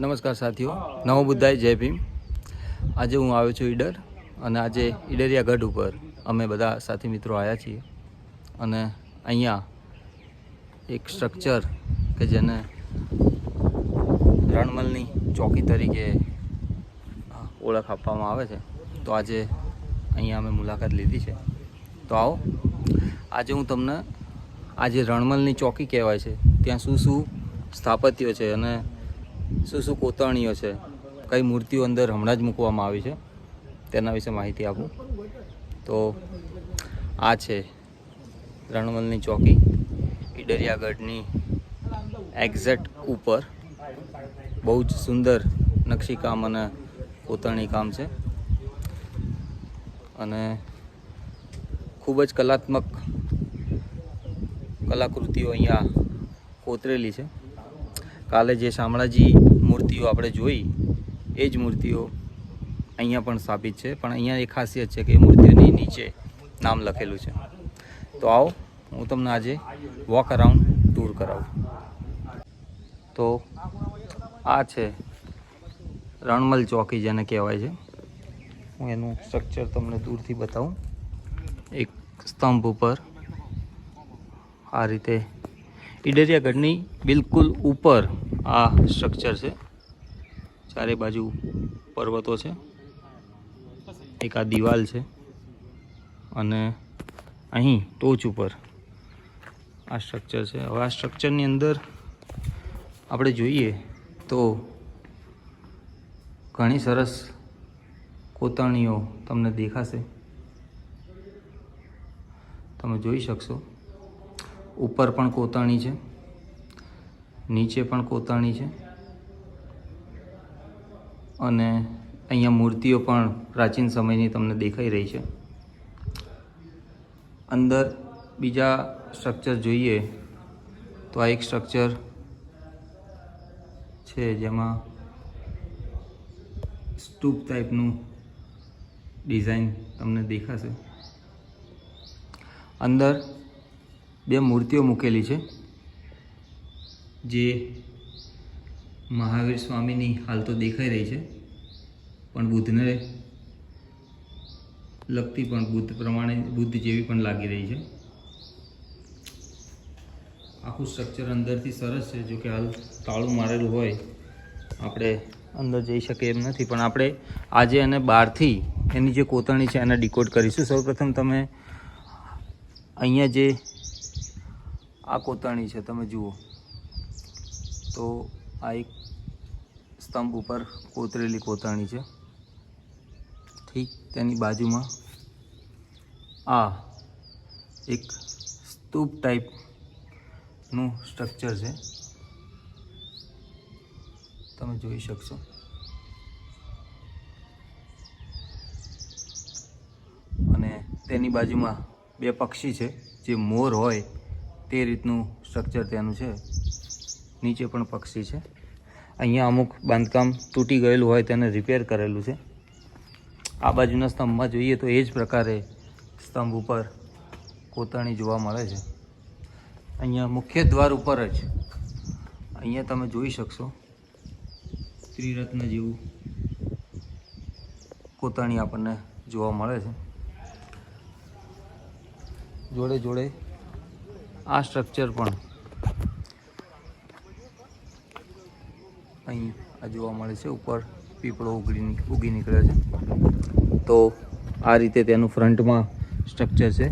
નમસ્કાર સાથીઓ. નવો બુદ્ધાય, જય ભીમ. આજે હું આવ્યો છું ઈડર અને આજે ઈડરિયા ગઢ ઉપર અમે બધા સાથી મિત્રો આવ્યા છીએ. અને અહીંયા એક સ્ટ્રક્ચર કે જેને રણમલની ચોકી તરીકે ઓળખ આપવામાં આવે છે. તો આજે અહીંયા અમે મુલાકાત લીધી છે. તો આવો. આજે હું તમને, આજે રણમલની ચોકી કહેવાય છે. ત્યાં શું શું સ્થાપત્યો છે અને શું શું કોતરણીઓ છે? કઈ મૂર્તિઓ અંદર હમણાં જ મૂકવામાં આવી છે? તેના વિશે માહિતી આપું. તો આ છે રણમલની ચોકી, ઈડરિયાગઢની એક્ઝેટ ઉપર. બહુ જ સુંદર નકશીકામ અને કોતરણી કામ છે. અને ખૂબ જ કલાત્મક કલાકૃતિઓ અહીંયા કોતરેલી છે. કાલે જે શામળાજી મૂર્તિઓ આપણે જોઈ, એ જ મૂર્તિઓ અહીંયા પણ સ્થાપિત છે. પણ અહીંયા એક ખાસિયત છે કે એ મૂર્તિઓની નીચે નામ લખેલું છે. તો આવો, હું તમને આજે વોક અરાઉન્ડ ટૂર કરાવું. તો આ છે રણમલ ચોકી જેને કહેવાય છે. હું એનું સ્ટ્રક્ચર તમને દૂરથી બતાવું. એક સ્તંભ ઉપર આ રીતે ઈડરિયાગઢની બિલકુલ ઉપર આ સ્ટ્રક્ચર છે. ચારે બાજુ પર્વતો છે. એક આ દિવાલ છે. અને અહીં ટોચ ઉપર આ સ્ટ્રક્ચર છે. હવે આ સ્ટ્રક્ચરની અંદર આપણે જોઈએ તો ઘણી સરસ કોતરણીઓ તમને દેખાશે. તમે જોઈ શકશો. ઉપર પણ કોતરણી છે, નીચે પણ કોતરણી છે અને અહીંયા મૂર્તિઓ પણ પ્રાચીન સમયની તમને દેખાઈ રહી છે. અંદર બીજા સ્ટ્રક્ચર જોઈએ તો આ એક સ્ટ્રક્ચર છે જેમાં સ્ટૂપ ટાઈપનું ડિઝાઇન તમને દેખાશે. અંદર બે મૂર્તિઓ મૂકેલી છે, જે મહાવીર સ્વામીની હાલ તો દેખાઈ રહી છે, પણ બુદ્ધને લગતી પણ બુદ્ધ પ્રમાણે બુદ્ધ જેવી પણ લાગી રહી છે. આખું સ્ટ્રક્ચર અંદરથી સરસ છે જો કે હાલ તાળું મારેલું હોય, આપણે અંદર જઈ શકીએ એમ નથી, પણ આપણે આજે એને બહારથી એની જે કોતરણી છે એને ડીકોડ કરીશું. સૌપ્રથમ તમે અહીંયા જે આ કોતરણી છે, તમે જુઓ. તો આ એક સ્તંભ ઉપર કોતરેલી કોતરણી છે. ઠીક તેની બાજુમાં આ એક સ્તૂપ ટાઈપનું સ્ટ્રક્ચર છે. તમે જોઈ શકશો. અને તેની બાજુમાં બે પક્ષી છે, જે મોર હોય તે રીતનું સ્ટ્રક્ચર તેનું છે. નીચે પણ પક્ષી છે. અહીંયા અમુક બાંધકામ તૂટી ગયેલું હોય તેને રિપેર કરેલું છે. આ બાજુના સ્તંભમાં જોઈએ તો એ જ પ્રકારે સ્તંભ ઉપર કોતરણી જોવા મળે છે. અહીંયા મુખ્ય દ્વાર ઉપર જ અહીંયા તમે જોઈ શકશો ત્રિરત્ન જેવું કોતરણી આપણને જોવા મળે છે. જોડે જોડે આ સ્ટ્રક્ચર પણ. અહીં આ જોવા મળે છે, ઉપર પીપળો ઉગડી ઉગી નીકળે છે. તો આ રીતે તેનું ફ્રન્ટમાં સ્ટ્રક્ચર છે.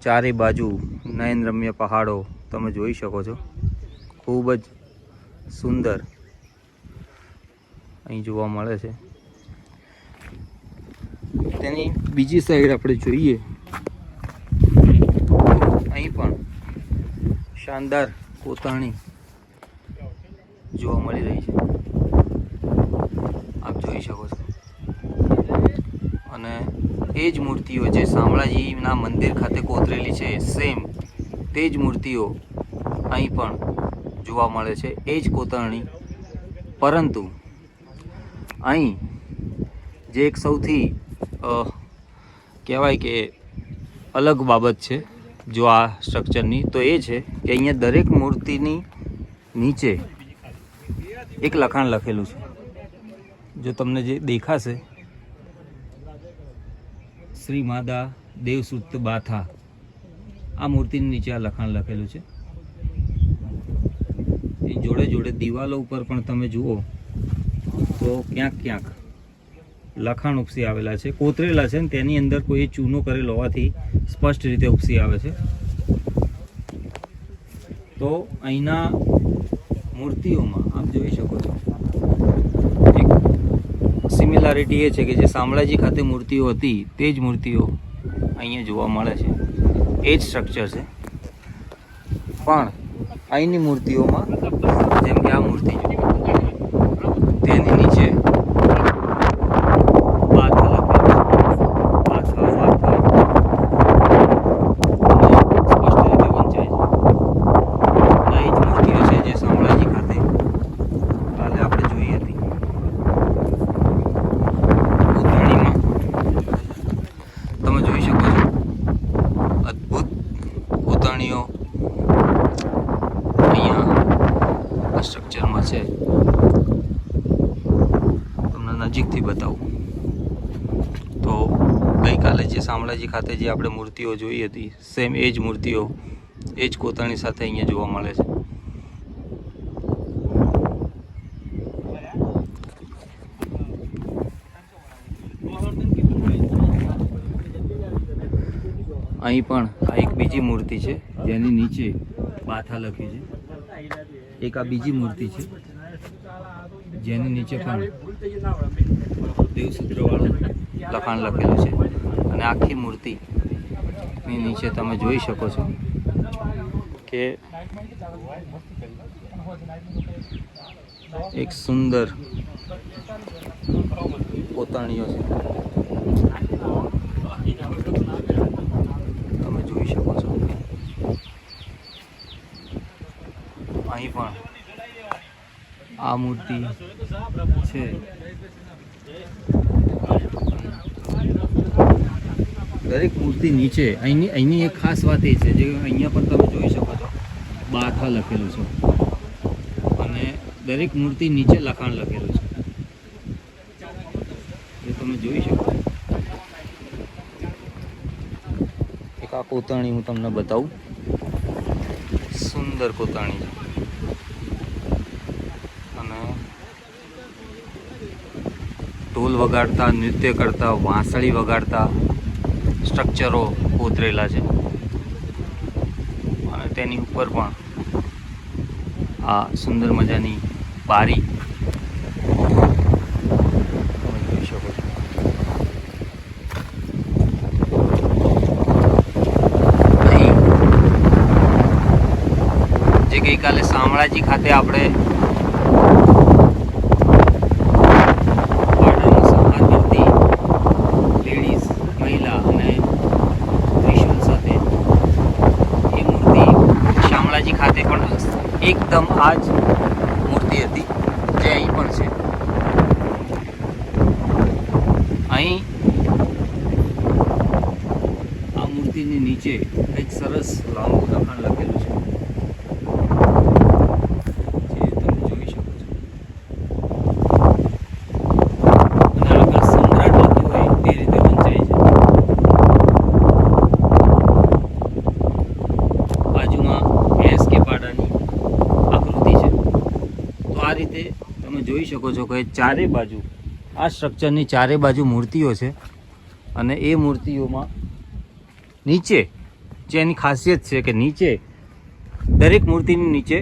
ચારે બાજુ નયનરમ્ય પહાડો તમે જોઈ શકો છો. ખૂબ જ સુંદર અહીં જોવા મળે છે. તેની બીજી સાઈડ આપણે જોઈએ. અહીં પણ શાનદાર કોતરણી જોવા મળી રહી છે. આપ જોઈ શકો છો. અને એ જ મૂર્તિઓ જે શામળાજીના મંદિર ખાતે કોતરેલી છે સેમ તે જ મૂર્તિઓ અહીં પણ જોવા મળે છે. એ જ કોતરણી પરંતુ અહીં જે એક સૌથી કહેવાય કે અલગ બાબત છે જો આ સ્ટ્રક્ચરની તો એ છે કે અહીંયા દરેક મૂર્તિની નીચે એક લખાણ લખેલું છે. જો તમને જે દેખાશે, શ્રી માદા દેવસુત બાથા. આ મૂર્તિની નીચે આ લખાણ લખેલું છે. એ જોડે જોડે દિવાલો ઉપર પણ તમે જુઓ, તો ક્યાંક ક્યાંક લખાણ ઉપસી આવેલા છે. કોતરેલા છે ને તેની અંદર કોઈ ચૂનો કરેલો હોવાથી સ્પષ્ટ રીતે ઉપસી આવે છે. તો અહીંના મૂર્તિઓમાં આપ જોઈ શકો છો. એક સિમિલારિટી એ છે કે જે શામળાજી ખાતે મૂર્તિઓ હતી તે જ મૂર્તિઓ અહીંયા જોવા મળે છે. એ જ સ્ટ્રક્ચર છે. પણ અહીંની મૂર્તિઓમાં જેમ કે આ મૂર્તિ જો તેની નીચે બાથા લખેલું છે. બાથા, બાથા. અને સ્પષ્ટ રીતે વંચાય છે આ એ જ મૂર્તિઓ છે જે શામળાજી ખાતે કાલે આપણે જોઈ હતી ઉત્તરાયણીમાં તમે જોઈ શકો છો અદ્ભુત ઉતાણીઓ અહીંયા આ સ્ટ્રક્ચરમાં છે તમને નજીકથી બતાવું તો શામળાજી ખાતે જે આપણે મૂર્તિઓ જોઈ હતી સેમ એ જ મૂર્તિઓ, એ જ કોતરણી સાથે અહીંયા જોવા મળે છે. અહીં પણ આ એક બીજી મૂર્તિ છે, જેની નીચે બાથા લખ્યું છે. એક આ બીજી મૂર્તિ છે, જેની નીચે પણ દેવસૂત્રવાળું લખાણ લખેલું છે. અને આખી મૂર્તિની નીચે તમે જોઈ શકો છો કે એક સુંદર પોતાણીઓ છે. તમે જોઈ શકો છો. અહીં પણ આ મૂર્તિ છે. દરેક મૂર્તિ નીચે. અહીંની અહીંની એક ખાસ વાત એ છે જે અહીંયા પણ તમે જોઈ શકો છો. બાથા લખેલું છે. અને દરેક મૂર્તિ નીચે લખાણ લખેલું છે. એ તમે જોઈ શકો એક આ કોતરણી હું તમને બતાવું. સુંદર કોતરણી. અને ઢોલ વગાડતા, નૃત્ય કરતા, વાંસળી વગાડતા સ્ટ્રક્ચરો કોતરેલા છે. અને તેની ઉપર પણ આ સુંદર મજાની બારી ગઈકાલે શામળાજી ખાતે આપણે પાડાનો સંહાર કરતી લેડીઝ મહિલા અને ત્રિશુલ સાથે એ મૂર્તિ ખાતે પણ એકદમ આ જ મૂર્તિ હતી, જે અહીં પણ છે. અહીં આ મૂર્તિની નીચે એક સરસ લાંબુ લખાણ લખેલું છે જે તમે જોઈ શકો છો અને આગળ સમ્રાટ લખ્યું હોય તે રીતે વંચાય છે બાજુમાં ભેંસ કે પાડાની આકૃતિ છે તો આ રીતે તમે જોઈ શકો છો કે ચારે બાજુ, આ સ્ટ્રક્ચરની ચારે બાજુ મૂર્તિઓ છે અને એ મૂર્તિઓમાં નીચે જે એની ખાસિયત છે કે નીચે દરેક મૂર્તિની નીચે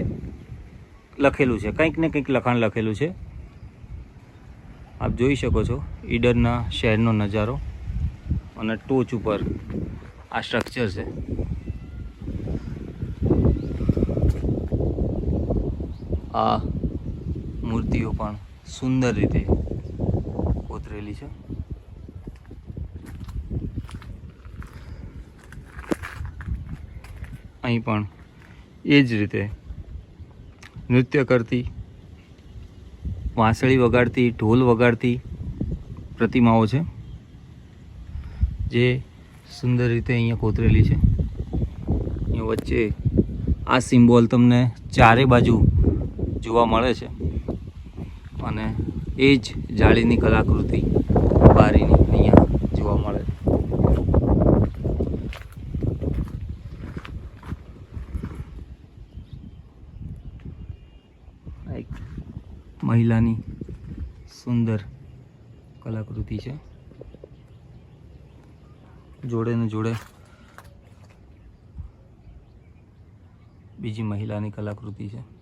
લખેલું છે, કંઈક ને કંઈક લખાણ લખેલું છે. આપ જોઈ શકો છો ઈડરના શહેરનો નજારો અને ટોચ ઉપર આ સ્ટ્રક્ચર છે. આ મૂર્તિઓ પણ સુંદર રીતે કોતરેલી છે. અહીં પણ એ જ રીતે નૃત્ય કરતી, વાંસળી વગાડતી, ઢોલ વગાડતી પ્રતિમાઓ છે, જે સુંદર રીતે અહીંયા કોતરેલી છે. અહીંયા વચ્ચે આ સિમ્બોલ તમને ચારે બાજુ જોવા મળે છે. અને એ જ જાળીની કલાકૃતિ બારીની અહીંયા જોવા મળે. એક મહિલાની સુંદર કલાકૃતિ છે. જોડે ને જોડે બીજી મહિલાની કલાકૃતિ છે.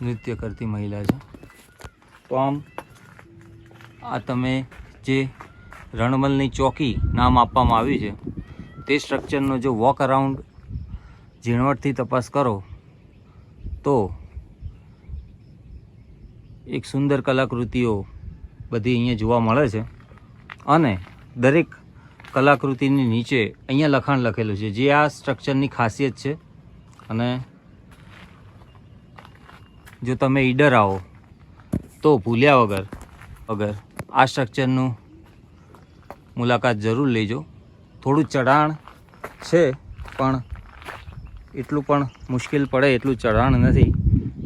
નૃત્ય કરતી મહિલા છે. તો આમ, આ તમે જે રણમલની ચોકી નામ આપવામાં આવ્યું છે, તે સ્ટ્રક્ચરનો જો વોક અરાઉન્ડ ઝીણવટથી તપાસ કરો, તો એક સુંદર કલાકૃતિઓ બધી અહીંયા જોવા મળે છે અને દરેક કલાકૃતિની નીચે અહીંયા લખાણ લખેલું છે, જે આ સ્ટ્રક્ચરની ખાસિયત છે અને જો તમે ઈડર આવો, તો ભૂલ્યા વગર વગર આ સ્ટ્રક્ચરનું મુલાકાત જરૂર લેજો. થોડું ચઢાણ છે, પણ એટલું પણ મુશ્કેલ પડે, એટલું ચઢાણ નથી.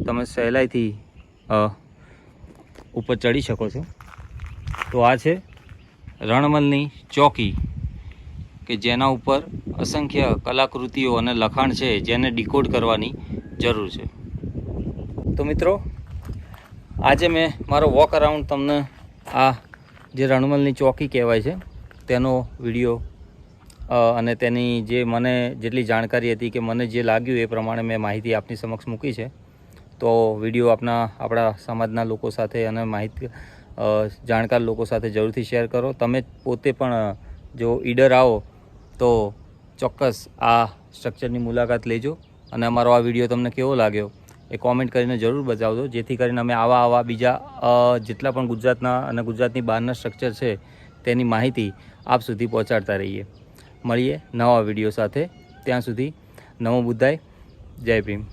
તમે સહેલાઈથી ઉપર ચડી શકો છો. તો આ છે રણમલની ચોકી, કે જેના ઉપર અસંખ્ય કલાકૃતિઓ અને લખાણ છે, જેને ડિકોડ કરવાની જરૂર છે. તો મિત્રો, આજે મેં મારો વોક અરાઉન્ડ તમને આ જે રણમલની ચોકી કહેવાય છે, તેનો વીડિયો અને તેની જે મને જેટલી જાણકારી હતી કે મને જે લાગ્યું એ પ્રમાણે મેં માહિતી આપની સમક્ષ મૂકી છે. તો વીડિયો આપના, આપણા સમાજના લોકો સાથે અને માહિતી જાણકાર લોકો સાથે જરૂરથી શેર કરો. તમે પોતે પણ જો ઈડર આવો, તો ચોક્કસ આ સ્ટ્રક્ચરની મુલાકાત લેજો. અને અમારો આ વીડિયો તમને કેવો લાગ્યો? એ કોમેન્ટ કરીને જરૂર બતાવજો. જેથી કરીને અમે આવા આવા બીજા જેટલા પણ ગુજરાતના અને ગુજરાતની બહારના સ્ટ્રક્ચર છે, તેની માહિતી આપ સુધી પહોંચાડતા રહીએ. મળીએ નવા વીડિયો સાથે. ત્યાં સુધી નમો બુદ્ધાય. જય ભીમ.